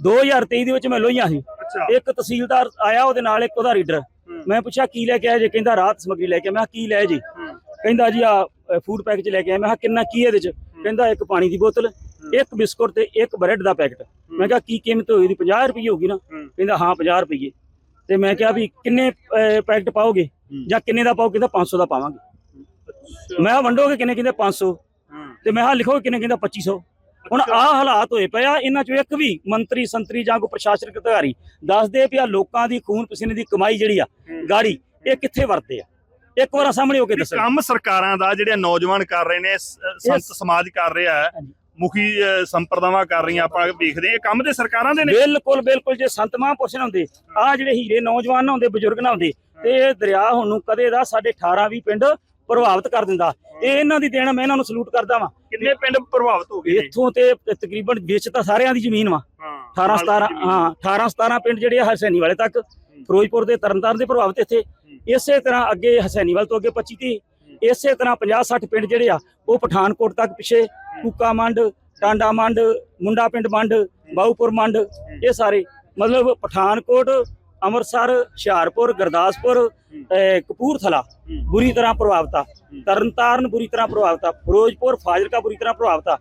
2023 ਦੇ ਵਿੱਚ ਮੈਂ ਲੋਹੀਆਂ ਸੀ। ਇੱਕ ਤਹਿਸੀਲਦਾਰ ਆਇਆ ਉਹਦੇ ਨਾਲ ਇੱਕ ਉਹਦਾ ਰੀਡਰ। ਮੈਂ ਪੁੱਛਿਆ ਕੀ ਲੈ ਕੇ ਆਇਆ ਜੇ? ਕਹਿੰਦਾ ਰਾਤ ਸਮੱਗਰੀ ਲੈ ਕੇ ਆਇਆ। ਮੈਂ ਕਿਹਾ ਕੀ ਲੈ ਜੀ? ਕਹਿੰਦਾ ਜੀ ਆ ਫੂਡ ਪੈਕੇਜ ਲੈ ਕੇ ਆਇਆ। ਮੈਂ ਕਿਹਾ ਕਿੰਨਾ ਕੀ ਇਹਦੇ ਚ? ਕਹਿੰਦਾ ਇੱਕ ਪਾਣੀ ਦੀ ਬੋਤਲ ਇੱਕ ਬਿਸਕੁਟ ਤੇ ਇੱਕ ਬ੍ਰੈਡ ਦਾ ਪੈਕਟ। ਮੈਂ ਕਿਹਾ ਕੀ ਕੀਮਤ ਹੋਈ ਦੀ 50 ਰੁਪਏ ਹੋਗੀ ਨਾ? ਕਹਿੰਦਾ ਹਾਂ 50 ਰੁਪਏ ਤੇ ਮੈਂ ਕਿਹਾ ਵੀ ਕਿੰਨੇ ਪੈਕਟ ਪਾਓਗੇ? ਜਾਂ ਕਿੰਨੇ ਦਾ ਪਾਓ ਕਹਿੰਦਾ 500 ਦਾ ਪਾਵਾਂਗੇ। ਮੈਂ ਵੰਡੋਗੇ? ਕਿੰਨੇ? ਕਹਿੰਦੇ 500 ਤੇ ਮੈਂ ਕਿਹਾ ਲਿਖੋਗੇ ਕਿੰਨੇ? ਕਹਿੰਦਾ 2500 ਹੁਣ ਆਹ ਹਾਲਾਤ ਹੋਏ ਪਏ ਆ ਇਹਨਾਂ ਚੋਂ ਇੱਕ ਵੀ ਮੰਤਰੀ ਸੰਤਰੀ ਜਾਂ ਕੋਈ ਪ੍ਰਸ਼ਾਸਨਿਕ ਅਧਿਕਾਰੀ ਦੱਸਦੇ ਵੀ ਆ ਲੋਕਾਂ ਦੀ ਖੂਨ ਪਸੀਨੇ ਦੀ ਕਮਾਈ ਜਿਹੜੀ ਆ ਗਾੜੀ ਇਹ ਕਿੱਥੇ ਵਰਤੇ ਆ ਇੱਕ ਵਾਰ ਸਾਹਮਣੇ ਹੋ ਕੇ ਵੀ ਦੱਸੋ ਕੰਮ ਸਰਕਾਰਾਂ ਦਾ ਜਿਹੜੇ ਨੌਜਵਾਨ ਕਰ ਰਹੇ ਨੇ ਸੰਤ. ਸਮਾਜ ਕਰ ਰਿਹਾ ਹੈ। ਮੁਖੀ ਸੰਪਰਦਾਵਾਂ ਕਰ ਰਹੀਆਂ ਆਪਾਂ ਵੇਖਦੇ ਇਹ ਕੰਮ ਤੇ ਸਰਕਾਰਾਂ ਦੇ ਨੇ ਬਿਲਕੁਲ ਬਿਲਕੁਲ ਜੇ ਸੰਤ ਮਹਾਂਪੁਰਸ਼ ਨਾ ਹੁੰਦੇ ਆ ਜਿਹੜੇ ਹੀਰੇ ਨੌਜਵਾਨ ਨਾ ਹੁੰਦੇ ਬਜ਼ੁਰਗ ਨਾ ਹੁੰਦੇ ਤੇ ਇਹ ਦਰਿਆ ਹੁਣ ਨੂੰ ਕਦੇ ਦਾ ਸਾਡੇ 18 20 ਪਿੰਡ ਪ੍ਰਭਾਵਿਤ ਕਰ ਦਿੰਦਾ। ਇਹ ਇਹਨਾਂ ਦੀ ਦੇਣ ਮੈਂ ਇਹਨਾਂ ਨੂੰ ਸਲੂਟ ਕਰਦਾ ਵਾਂ। ਕਿੰਨੇ ਪਿੰਡ ਪ੍ਰਭਾਵਿਤ ਹੋ ਗਏ? ਇੱਥੋਂ ਤੇ ਤਕਰੀਬਨ ਵਿੱਚ ਤਾਂ ਸਾਰਿਆਂ ਦੀ ਜ਼ਮੀਨ ਵਾ। ਹਾਂ 18 17 ਹਾਂ 18 17 ਪਿੰਡ ਜਿਹੜੇ ਆ ਹਸੈਨੀ ਵਾਲੇ ਤੱਕ ਫਿਰੋਜ਼ਪੁਰ ਦੇ ਤਰਨਤਾਰਨ ਦੇ ਪ੍ਰਭਾਵਿਤ ਇੱਥੇ। ਇਸੇ ਤਰ੍ਹਾਂ ਅੱਗੇ ਹਸੈਨੀਵਾਲ ਤੋਂ ਅੱਗੇ 25 30 ਇਸੇ ਤਰ੍ਹਾਂ 50 60 ਪਿੰਡ ਜਿਹੜੇ ਆ ਉਹ ਪਠਾਨਕੋਟ ਤੱਕ ਪਿਛੇ ਕੂਕਾ ਮੰਡ ਟਾਂਡਾ ਮੰਡ ਮੁੰਡਾ ਪਿੰਡ ਮੰਡ ਬਾਊਪੁਰ ਮੰਡ ਇਹ ਸਾਰੇ। ਮਤਲਬ ਪਠਾਨਕੋਟ ਅੰਮ੍ਰਿਤਸਰ ਹੁਸ਼ਿਆਰਪੁਰ ਗੁਰਦਾਸਪੁਰ ਕਪੂਰਥਲਾ ਬੁਰੀ ਤਰ੍ਹਾਂ ਪ੍ਰਭਾਵਿਤ ਆ। ਤਰਨਤਾਰਨ ਬੁਰੀ ਤਰ੍ਹਾਂ ਪ੍ਰਭਾਵਿਤ ਆ। ਫਿਰੋਜ਼ਪੁਰ ਫਾਜ਼ਿਲਕਾ ਬੁਰੀ ਤਰ੍ਹਾਂ ਪ੍ਰਭਾਵਿਤ ਆ।